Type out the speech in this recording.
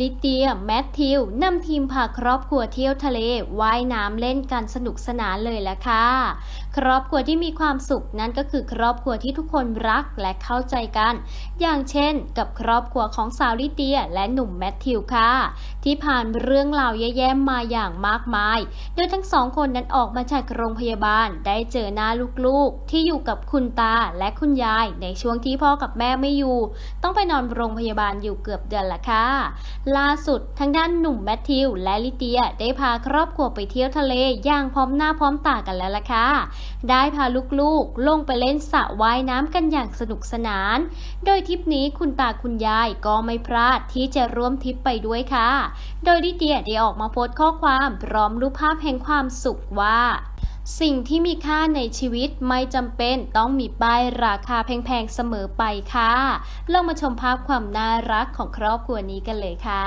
ลิเดีย แมทธิวนำทีมพาครอบครัวเที่ยวทะเลว่ายน้ำเล่นกันสนุกสนานเลยแหละค่ะ ครอบครัวที่มีความสุขนั่นก็คือครอบครัวที่ทุกคนรักและเข้าใจกัน อย่างเช่น กับครอบครัวของสาวลิเดียและหนุ่มแมทธิวค่ะ ที่ผ่านเรื่องราวแย่ๆมาอย่างมากมาย โดยทั้งสองคนนั้นออกมาจากโรงพยาบาลได้เจอหน้าลูกๆ ที่อยู่กับคุณตาและคุณยายในช่วงที่พ่อกับแม่ไม่อยู่ ต้องไปนอนโรงพยาบาลอยู่เกือบเดือนละค่ะล่าสุดทางด้านหนุ่มแมทธิวและลิเดียได้พาครอบครัวไปเที่ยวทะเลอย่างพร้อมหน้าพร้อมตากันแล้วล่ะค่ะ ได้พาลูกๆ ลงไปเล่นสระว่ายน้ำกันอย่างสนุกสนาน โดยทริปนี้คุณตาคุณยายก็ไม่พลาดที่จะร่วมทริปไปด้วยค่ะ โดยลิเดียได้ออกมาโพสต์ข้อความพร้อมรูปภาพแห่งความสุขว่า สิ่งที่มีค่าในชีวิตไม่จำเป็นต้องมีป้ายราคาแพงๆเสมอไปค่ะ ลองมาชมภาพความน่ารักของครอบครัวนี้กันเลยค่ะ